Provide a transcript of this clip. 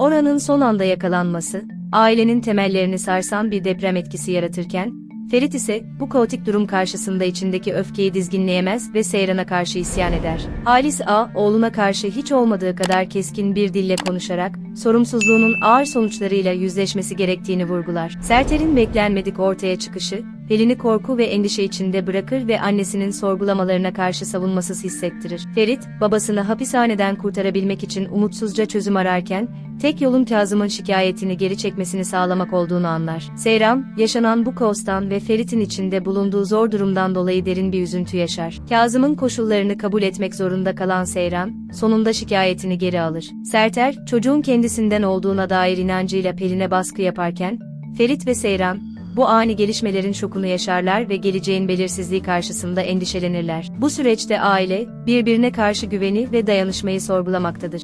Orhan'ın son anda yakalanması, ailenin temellerini sarsan bir deprem etkisi yaratırken, Ferit ise bu kaotik durum karşısında içindeki öfkeyi dizginleyemez ve Seyran'a karşı isyan eder. Halis A, oğluna karşı hiç olmadığı kadar keskin bir dille konuşarak, sorumsuzluğunun ağır sonuçlarıyla yüzleşmesi gerektiğini vurgular. Serter'in beklenmedik ortaya çıkışı, Pelin'i korku ve endişe içinde bırakır ve annesinin sorgulamalarına karşı savunmasız hissettirir. Ferit, babasını hapishaneden kurtarabilmek için umutsuzca çözüm ararken, tek yolun Kazım'ın şikayetini geri çekmesini sağlamak olduğunu anlar. Seyram, yaşanan bu kaostan ve Ferit'in içinde bulunduğu zor durumdan dolayı derin bir üzüntü yaşar. Kazım'ın koşullarını kabul etmek zorunda kalan Seyran, sonunda şikayetini geri alır. Serter, çocuğun kendisinden olduğuna dair inancıyla Pelin'e baskı yaparken, Ferit ve Seyran, bu ani gelişmelerin şokunu yaşarlar ve geleceğin belirsizliği karşısında endişelenirler. Bu süreçte aile, birbirine karşı güveni ve dayanışmayı sorgulamaktadır.